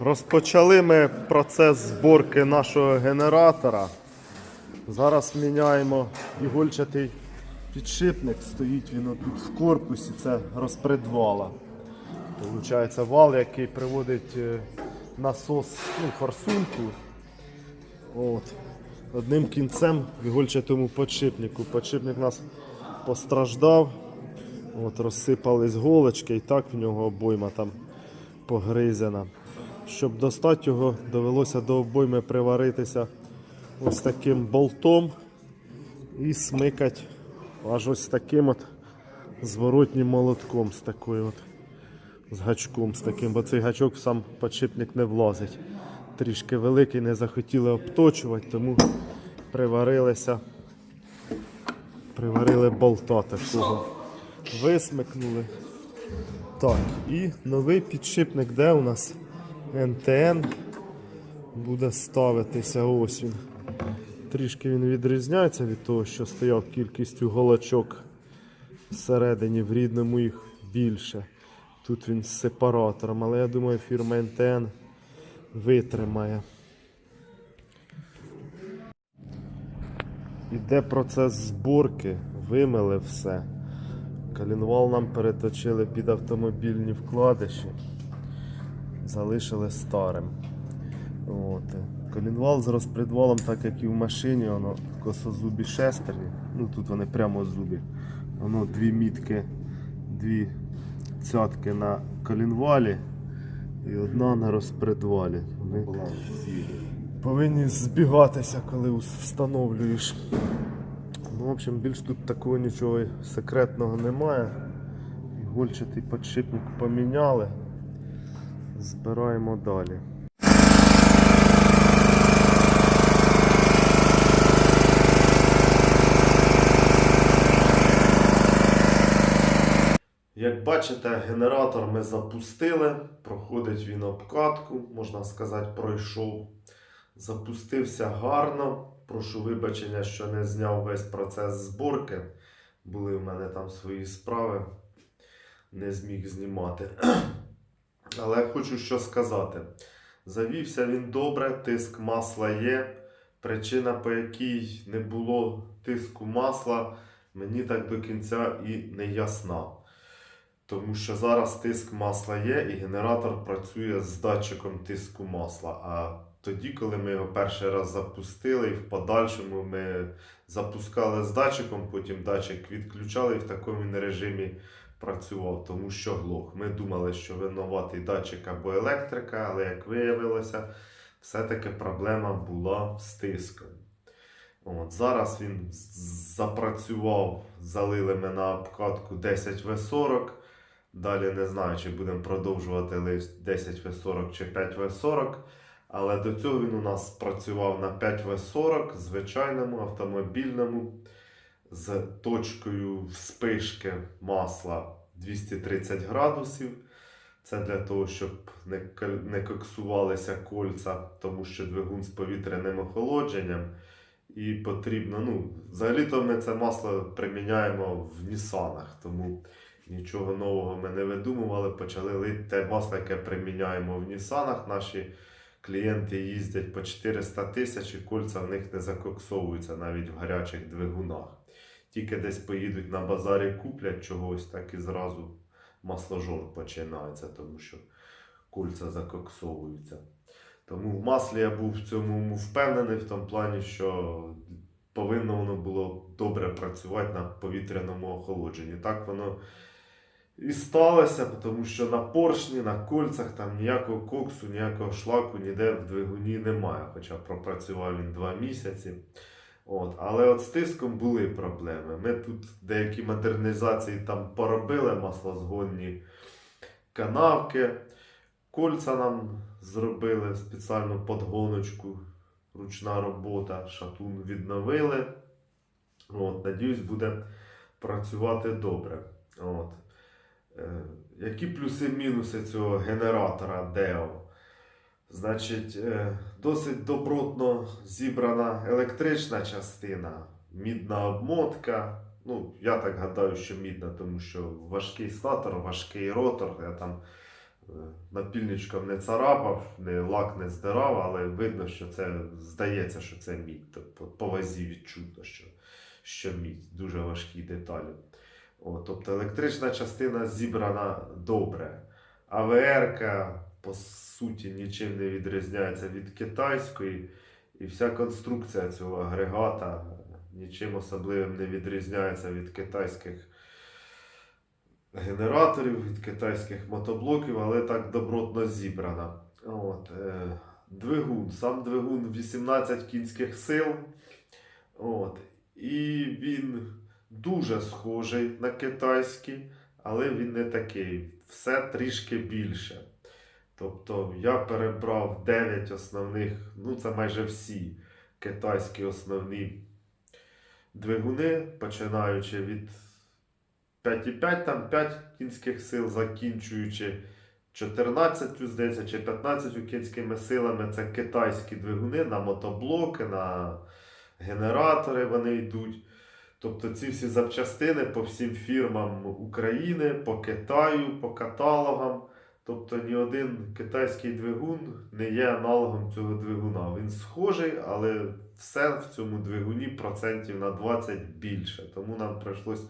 Розпочали ми процес зборки нашого генератора. Зараз міняємо ігольчатий підшипник. Стоїть він тут в корпусі, це розпредвала. Получається вал, який приводить е, насос ну, форсунку. От. Одним кінцем в ігольчатому підшипнику. Підшипник у нас постраждав. От, розсипались голочки і так в нього обойма там погризена. Щоб достати його, довелося до обойми приваритися ось таким болтом і смикати аж ось таким от зворотнім молотком з такою от з гачком з таким, бо цей гачок в сам підшипник не влазить. Трішки великий, не захотіли обточувати, тому приварилися, приварили болта такого. Висмикнули. Так, і новий підшипник, де у нас НТН буде ставитися. Ось він. Трішки він відрізняється від того, що стояв кількістю голочок всередині, в рідному їх більше. Тут він з сепаратором, але я думаю, фірма НТН витримає. Іде процес зборки, вимили все. Калінвал нам переточили під автомобільні вкладиші, залишили старим. От. Колінвал з розпредвалом, так як і в машині, воно косозубі шестерні. Ну тут вони прямо зубі. Воно дві мітки, дві цятки на колінвалі і одна на розпредвалі. Вони повинні збігатися, коли встановлюєш. Ну, в общем, більш тут такого нічого секретного немає. Гольчатий підшипник поміняли. Збираємо далі. Як бачите, генератор ми запустили, проходить він обкатку, можна сказати, пройшов. Запустився гарно. Прошу вибачення, що не зняв весь процес зборки. Були в мене там свої справи, не зміг знімати. Але хочу що сказати. Завівся він добре, тиск масла є. Причина, по якій не було тиску масла, мені так до кінця і не ясна. Тому що зараз тиск масла є і генератор працює з датчиком тиску масла. А тоді, коли ми його перший раз запустили, і в подальшому ми запускали з датчиком, потім датчик відключали і в такому режимі працював, тому що глох. Ми думали, що винуватий датчик або електрика, але як виявилося, все-таки проблема була з тиском. От, зараз він запрацював, залили ми на обкатку 10В40. Далі не знаю, чи будемо продовжувати лише 10В40 чи 5В40. Але до цього він у нас працював на 5В40, звичайному автомобільному, з точкою вспишки масла 230 градусів. Це для того, щоб не, коксувалися кольця, тому що двигун з повітряним охолодженням. І потрібно, ну, взагалі-то ми це масло приміняємо в Нісанах, тому нічого нового ми не видумували. Почали лити те масло, яке приміняємо в Нісанах. Наші клієнти їздять по 400 тисяч і кольця в них не закоксовуються навіть в гарячих двигунах. Тільки десь поїдуть на базарі, куплять чогось, так і зразу масложор починається, тому що кольця закоксовуються. Тому в маслі я був в цьому впевнений в тому плані, що повинно воно було добре працювати на повітряному охолодженні. Так воно і сталося, тому що на поршні, на кольцях там ніякого коксу, ніякого шлаку ніде в двигуні немає. Хоча пропрацював він два місяці. От. Але от з тиском були проблеми. Ми тут деякі модернізації там поробили маслозгонні канавки. Кольця нам зробили спеціальну подгоночку, ручна робота, шатун відновили. От, надіюсь, буде працювати добре. От. Е, які плюси-мінуси цього генератора DEO? Значить, е, досить добротно зібрана електрична частина, мідна обмотка. Ну, я так гадаю, що мідна, тому що важкий статор, важкий ротор. Я там Е, Напільничком не царапав, не лак не здирав, але видно, що це здається, що це мідь. Тобто по вазі відчутно, що, що мідь. Дуже важкі деталі. О, тобто електрична частина зібрана добре. АВР, по суті, нічим не відрізняється від китайської. І вся конструкція цього агрегата нічим особливим не відрізняється від китайських генераторів, від китайських мотоблоків, але так добротно зібрана. От, е, двигун. Сам двигун 18 кінських сил. От, і він дуже схожий на китайський, але він не такий. Все трішки більше. Тобто я перебрав 9 основних, ну це майже всі китайські основні двигуни, починаючи від 5,5, там 5 кінських сил, закінчуючи 14, здається, чи 15 кінськими силами. Це китайські двигуни на мотоблоки, на генератори вони йдуть. Тобто ці всі запчастини по всім фірмам України, по Китаю, по каталогам. Тобто ні один китайський двигун не є аналогом цього двигуна. Він схожий, але все в цьому двигуні процентів на 20 більше. Тому нам прийшлось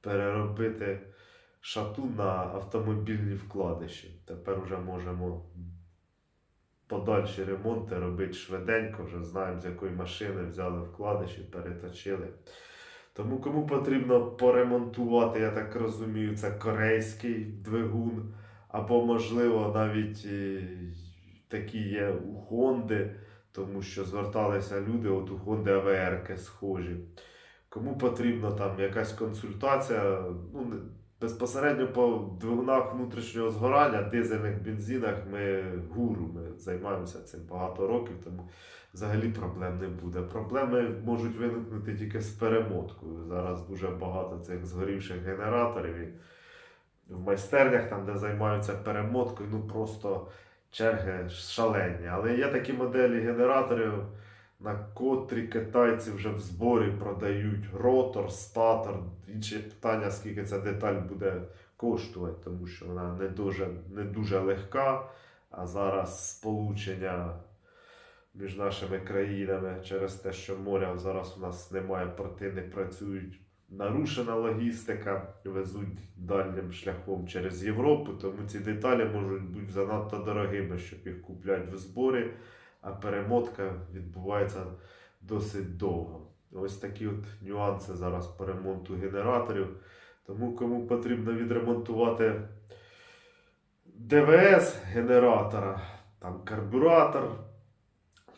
переробити шатун на автомобільні вкладиші. Тепер вже можемо подальші ремонти робити швиденько, вже знаємо, з якої машини взяли вкладиші, переточили. Тому кому потрібно поремонтувати, я так розумію, це корейський двигун, або, можливо, навіть е, такі є у Хонди, тому що зверталися люди, от у Хонди АВР схожі. Кому потрібна там якась консультація, ну, безпосередньо по двигунах внутрішнього згорання, дизельних бензинах ми гуру, ми займаємося цим багато років, тому взагалі проблем не буде. Проблеми можуть виникнути тільки з перемоткою. Зараз дуже багато цих згорівших генераторів. В майстернях, там, де займаються перемоткою, ну просто черги шалені. Але є такі моделі генераторів, на котрі китайці вже в зборі продають ротор, статор. Інше питання, скільки ця деталь буде коштувати, тому що вона не дуже, не дуже легка. А зараз сполучення між нашими країнами через те, що моря зараз у нас немає, порти не працюють. Нарушена логістика, везуть дальнім шляхом через Європу, тому ці деталі можуть бути занадто дорогими, щоб їх купляти в зборі, а перемотка відбувається досить довго. Ось такі от нюанси зараз по ремонту генераторів. Тому кому потрібно відремонтувати ДВС генератора, там карбюратор,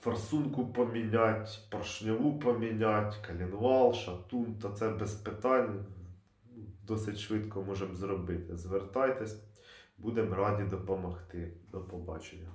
форсунку поміняти, поршневу поміняти, калінвал, шатун, то це без питань. Досить швидко можемо зробити. Звертайтесь, будемо раді допомогти. До побачення.